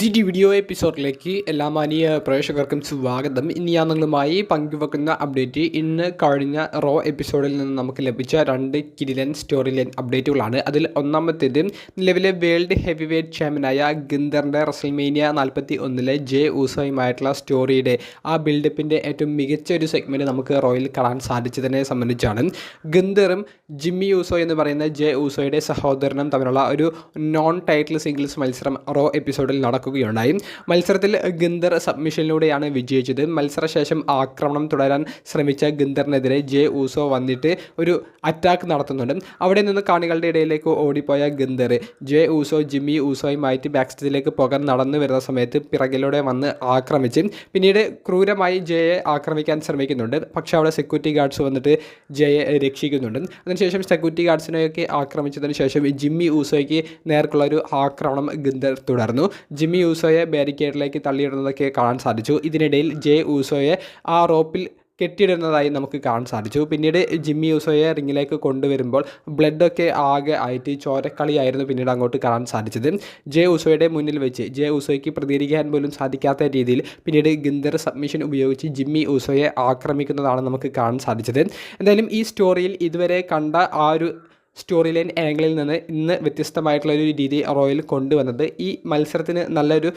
പുതിയൊരു വീഡിയോ എപ്പിസോഡിലേക്ക് എല്ലാ മാനിയ പ്രേക്ഷകർക്കും സ്വാഗതം. ഇനി ഞാൻ നിങ്ങളുമായി പങ്കുവെക്കുന്ന അപ്ഡേറ്റ് ഇന്ന് കഴിഞ്ഞ റോ എപ്പിസോഡിൽ നിന്ന് നമുക്ക് ലഭിച്ച രണ്ട് കിരിലൻ സ്റ്റോറി ലൈൻ അപ്ഡേറ്റുകളാണ് അതിൽ ഒന്നാമത്തേത് നിലവിലെ വേൾഡ് ഹെവി വെയ്റ്റ് ചാമ്പ്യനായ ഗിന്ദറിന്റെ റസൽമേനിയ നാൽപ്പത്തി ഒന്നിലെ ജെ ഊസോയുമായിട്ടുള്ള സ്റ്റോറിയുടെ ആ ബിൽഡപ്പിന്റെ ഏറ്റവും മികച്ച ഒരു സെഗ്മെന്റ് നമുക്ക് റോയിൽ കാണാൻ സാധിച്ചതിനെ സംബന്ധിച്ചാണ്. ഗിന്ദറും ജിമ്മി ഊസോ എന്ന് പറയുന്ന ജെ ഊസോയുടെ സഹോദരനും തമ്മിലുള്ള ഒരു നോൺ ടൈറ്റിൽ സിംഗിൾസ് മത്സരം റോ എപ്പിസോഡിൽ നടക്കുകയുണ്ടായി. മത്സരത്തിൽ ഗിന്ദർ സബ്മിഷനിലൂടെയാണ് വിജയിച്ചത്. മത്സരശേഷം ആക്രമണം തുടരാൻ ശ്രമിച്ച ഗിന്ദറിനെതിരെ ജെ ഊസോ വന്നിട്ട് ഒരു അറ്റാക്ക് നടത്തുന്നുണ്ട്. അവിടെ നിന്ന് കാണികളുടെ ഇടയിലേക്ക് ഓടിപ്പോയ ഗിന്ദർ ജെ ഊസോ ജിമ്മി ഊസോയുമായിട്ട് ബാക്ക് സ്റ്റേജിലേക്ക് പോകാൻ നടന്നു വരുന്ന സമയത്ത് പിറകിലൂടെ വന്ന് ആക്രമിച്ച് പിന്നീട് ക്രൂരമായി ജയെ ആക്രമിക്കാൻ ശ്രമിക്കുന്നുണ്ട്. പക്ഷേ അവിടെ സെക്യൂരിറ്റി ഗാർഡ്സ് വന്നിട്ട് ജയെ രക്ഷിക്കുന്നുണ്ട്. അതിനുശേഷം സെക്യൂരിറ്റി ഗാർഡ്സിനെയൊക്കെ ആക്രമിച്ചതിന് ശേഷം ജിമ്മി ഊസോയ്ക്ക് നേർക്കുള്ള ഒരു ആക്രമണം ഗിന്ദർ തുടർന്നു. ജിമ്മി ഊസോയെ ബാരിക്കേഡിലേക്ക് തള്ളിയിടുന്നതൊക്കെ കാണാൻ സാധിച്ചു. ഇതിനിടയിൽ ജെ ഊസോയെ ആ റോപ്പിൽ കെട്ടിയിടുന്നതായി നമുക്ക് കാണാൻ സാധിച്ചു. പിന്നീട് ജിമ്മി യൂസോയെ റിങ്ങിലേക്ക് കൊണ്ടുവരുമ്പോൾ ബ്ലഡൊക്കെ ആകെ ആയിട്ട് ചോരക്കളിയായിരുന്നു പിന്നീട് അങ്ങോട്ട് കാണാൻ സാധിച്ചത്. ജെ ഉസോയുടെ മുന്നിൽ വെച്ച് ജെ ഉസോയ്ക്ക് പ്രതികരിക്കാൻ പോലും സാധിക്കാത്ത രീതിയിൽ പിന്നീട് ഗിന്ദർ സബ്മിഷൻ ഉപയോഗിച്ച് ജിമ്മി ഉസോയെ ആക്രമിക്കുന്നതാണ് നമുക്ക് കാണാൻ സാധിച്ചത്. എന്തായാലും ഈ സ്റ്റോറിയിൽ ഇതുവരെ കണ്ട ആ ഒരു സ്റ്റോറി ലൈൻ ആംഗിളിൽ നിന്ന് ഇന്ന് വ്യത്യസ്തമായിട്ടുള്ള ഒരു രീതി റോയൽ കൊണ്ടുവന്നത്. ഈ മത്സരത്തിന് നല്ലൊരു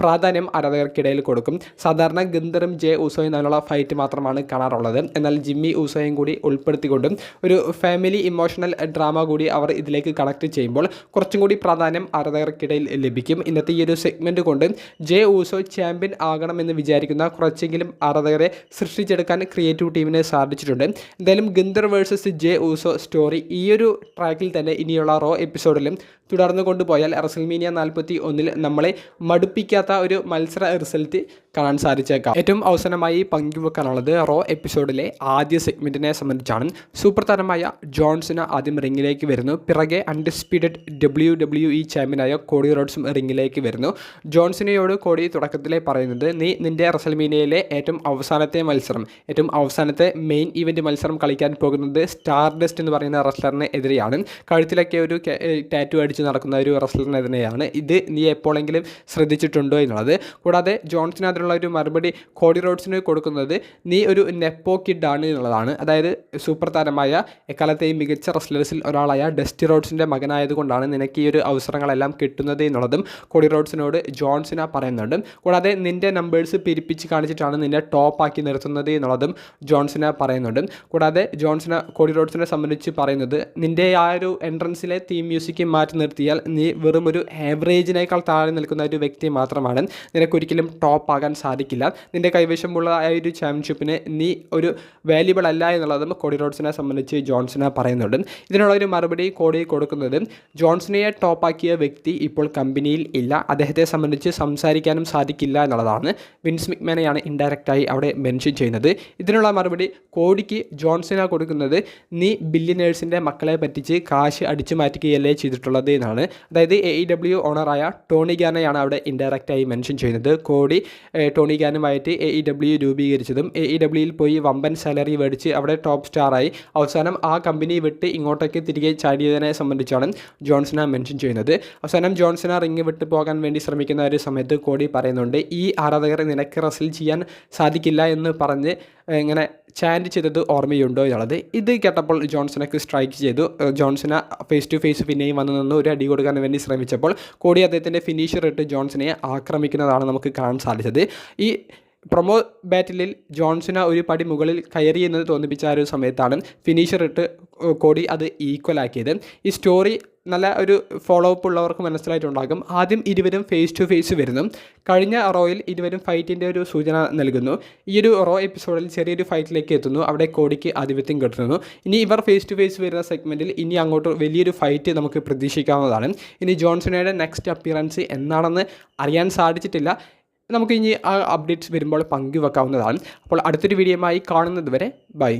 പ്രാധാന്യം ആരാധകർക്കിടയിൽ കൊടുക്കും. സാധാരണ ഗന്ധറും ജെ ഉസോയും തമ്മിലുള്ള ഫൈറ്റ് മാത്രമാണ് കാണാറുള്ളത്. എന്നാൽ ജിമ്മി ഉസോയും കൂടി ഉൾപ്പെടുത്തിക്കൊണ്ടും ഒരു ഫാമിലി ഇമോഷണൽ ഡ്രാമ കൂടി അവർ ഇതിലേക്ക് കണക്ട് ചെയ്യുമ്പോൾ കുറച്ചും കൂടി പ്രാധാന്യം ആരാധകർക്കിടയിൽ ലഭിക്കും. ഇന്നത്തെ ഈ ഒരു സെഗ്മെന്റ് കൊണ്ട് ജെ ഉസോ ചാമ്പ്യൻ ആകണമെന്ന് വിചാരിക്കുന്ന കുറച്ചെങ്കിലും ആരാധകരെ സൃഷ്ടിച്ചെടുക്കാൻ ക്രിയേറ്റീവ് ടീമിനെ സാധിച്ചിട്ടുണ്ട്. എന്തായാലും Gunther versus J Uso story ഈ ഒരു ട്രാക്കിൽ തന്നെ ഇനിയുള്ള റോ എപ്പിസോഡിലും തുടർന്ന് കൊണ്ടുപോയാൽ റസൽമീനിയ നാൽപ്പത്തി ഒന്നിൽ നമ്മളെ മടുപ്പിക്കാത്ത ഒരു മത്സര റിസൾട്ട് കാണാൻ സാധിച്ചേക്കാം. ഏറ്റവും അവസാനമായി പങ്കുവെക്കാനുള്ളത് റോ എപ്പിസോഡിലെ ആദ്യ സെഗ്മെന്റിനെ സംബന്ധിച്ചാണ്. സൂപ്പർ താരമായ ജോൺസിന് ആദ്യം റിങ്ങിലേക്ക് വരുന്നു. പിറകെ അൺഡിസ്പ്യൂട്ടഡ് ഡബ്ല്യു ഡബ്ല്യു ഇ ചാമ്പ്യനായ കോടി റോഡ്സും റിങ്ങിലേക്ക് വരുന്നു. ജോൺസിനെയോട് കോടി തുടക്കത്തിലെ പറയുന്നത് നീ നിന്റെ റസൽമീനിയയിലെ ഏറ്റവും അവസാനത്തെ മത്സരം ഏറ്റവും അവസാനത്തെ മെയിൻ ഇവന്റ് മത്സരം കളിക്കാൻ പോകുന്നത് സ്റ്റാർ ഡെസ്റ്റ് എന്ന് പറയുന്ന റെസ്ലറിന് എതിരെയാണ്. കഴുത്തിലൊക്കെ ഒരു ടാറ്റു അടിച്ച് നടക്കുന്ന ഒരു റെസ്ലറിനെതിരെയാണ് ഇത് നീ എപ്പോഴെങ്കിലും ശ്രദ്ധിച്ചിട്ടുണ്ടോ എന്നുള്ളത്. കൂടാതെ ജോൺസിന് അതിനുള്ള ഒരു മറുപടി കോഡി റോഡ്സിന് കൊടുക്കുന്നത് നീ ഒരു നെപ്പോ കിഡാണ് എന്നുള്ളതാണ്. അതായത് സൂപ്പർ താരമായ എക്കാലത്തെയും മികച്ച റെസ്ലേഴ്സിൽ ഒരാളായ ഡെസ്റ്റി റോഡ്സിന്റെ മകനായതുകൊണ്ടാണ് നിനക്ക് ഈ ഒരു അവസരങ്ങളെല്ലാം കിട്ടുന്നത് എന്നുള്ളതും കോഡി റോഡ്സിനോട് ജോൺസിന പറയുന്നുണ്ട്. കൂടാതെ നിന്റെ നമ്പേഴ്സ് പിരിപ്പിച്ച് കാണിച്ചിട്ടാണ് നിന്നെ ടോപ്പാക്കി നിർത്തുന്നത് എന്നുള്ളതും ജോൺസിന പറയുന്നുണ്ട്. കൂടാതെ ജോൺസിന കോഡി റോഡ്സിനെ സംബന്ധിച്ച് പറയുന്നത് നിന്റെ ആ ഒരു എൻട്രൻസിലെ തീം മ്യൂസിക് മാറ്റി നിർത്തിയാൽ നീ വെറും ഒരു ആവറേജിനേക്കാൾ താഴെ നിൽക്കുന്ന ഒരു വ്യക്തി മാത്രമാണ്. നിനക്കൊരിക്കലും ടോപ്പ് ആകാൻ സാധിക്കില്ല. നിന്റെ കൈവശമുള്ള ആ ഒരു ചാമ്പ്യൻഷിപ്പിന് നീ ഒരു വാല്യുബിൾ അല്ല എന്നുള്ളതും കോഡി റോഡ്സിനെ സംബന്ധിച്ച് ജോൺസിനെ പറയുന്നുണ്ട്. ഇതിനുള്ള ഒരു മറുപടി കോടി കൊടുക്കുന്നത് ജോൺസിനെ ടോപ്പാക്കിയ വ്യക്തി ഇപ്പോൾ കമ്പനിയിൽ ഇല്ല. അദ്ദേഹത്തെ സംബന്ധിച്ച് സംസാരിക്കാനും സാധിക്കില്ല എന്നുള്ളതാണ്. വിൻസ് മിക്മാനെയാണ് ഇൻഡയറക്റ്റായി അവിടെ മെൻഷൻ ചെയ്യുന്നത്. ഇതിനുള്ള മറുപടി കോടിക്ക് ജോൺസിനെ കൊടുക്കുന്നത് നീ ബില്യനേഴ്സിന്റെ മക്കളെ പറ്റിച്ച് കാശ് അടിച്ചു മാറ്റുകയല്ലേ ചെയ്തിട്ടുള്ളത് എന്നാണ്. അതായത് എ ഇ ഡബ്ല്യു ഓണറായ ടോണി ഗാനയാണ് അവിടെ ഇൻഡയറക്റ്റായി മെൻഷൻ ചെയ്യുന്നത്. കോടി ടോണി ഗാനുമായിട്ട് എ ഇ ഡബ്ല്യു രൂപീകരിച്ചതും എ ഇ ഡബ്ല്യുയിൽ പോയി വമ്പൻ സാലറി മേടിച്ച് അവിടെ ടോപ്പ് സ്റ്റാറായി അവസാനം ആ കമ്പനി വിട്ട് ഇങ്ങോട്ടേക്ക് തിരികെ ചാടിയതിനെ സംബന്ധിച്ചാണ് ജോൺസന മെൻഷൻ ചെയ്യുന്നത്. അവസാനം ജോൺസന റിങ് വിട്ട് പോകാൻ വേണ്ടി ശ്രമിക്കുന്ന ഒരു സമയത്ത് കോടി പറയുന്നുണ്ട് ഈ ആരാധകരെ നിനക്ക് റസിൽ ചെയ്യാൻ സാധിക്കില്ല എന്ന് പറഞ്ഞ് ഇങ്ങനെ ചാൻഡ് ചെയ്തത് ഓർമ്മയുണ്ടോ എന്നുള്ളത്? ഇത് കേട്ടപ്പോൾ ജോൺസണക്ക് സ്ട്രൈക്ക് ചെയ്തു. ജോൺസന ഫേസ് ടു ഫേസ് പിന്നെയും വന്നു നിന്ന് ഒരു അടി കൊടുക്കാൻ വേണ്ടി ശ്രമിച്ചപ്പോൾ കോടി അദ്ദേഹത്തിന്റെ ഫിനിഷർ ഇട്ട് ജോൺസനെ ആക്രമിക്കുന്നതാണ് നമുക്ക് കാണാൻ സാധിച്ചത്. ഈ പ്രൊമോ ബാറ്റിലിൽ ജോൺസിന് ഒരു പടി മുകളിൽ കയറി എന്ന് തോന്നിപ്പിച്ച ആ ഒരു സമയത്താണ് ഫിനിഷർ ഇട്ട് കോടി അത് ഈക്വൽ ആക്കിയത്. ഈ സ്റ്റോറി നല്ല ഒരു ഫോളോ അപ്പ് ഉള്ളവർക്ക് മനസ്സിലായിട്ടുണ്ടാകും. ആദ്യം ഇരുവരും ഫേസ് ടു ഫേസ് വരുന്നു. കഴിഞ്ഞ റോയിൽ ഇരുവരും ഫൈറ്റിന്റെ ഒരു സൂചന നൽകുന്നു. ഈ ഒരു റോ എപ്പിസോഡിൽ ചെറിയൊരു ഫൈറ്റിലേക്ക് എത്തുന്നു. അവിടെ കോടിക്ക് ആധിപത്യം കിട്ടുന്നു. ഇനി ഇവർ ഫേസ് ടു ഫേസ് വരുന്ന സെഗ്മെന്റിൽ ഇനി അങ്ങോട്ട് വലിയൊരു ഫൈറ്റ് നമുക്ക് പ്രതീക്ഷിക്കാവുന്നതാണ്. ഇനി ജോൺസണയുടെ നെക്സ്റ്റ് അപ്പിയറൻസ് എന്നാണെന്ന് അറിയാൻ സാധിച്ചിട്ടില്ല. നമുക്ക് ഇനി ആ അപ്ഡേറ്റ്സ് വരുമ്പോൾ പങ്കുവെക്കാവുന്നതാണ്. അപ്പോൾ അടുത്തൊരു വീഡിയോയുമായി കാണുന്നത് വരെ ബൈ.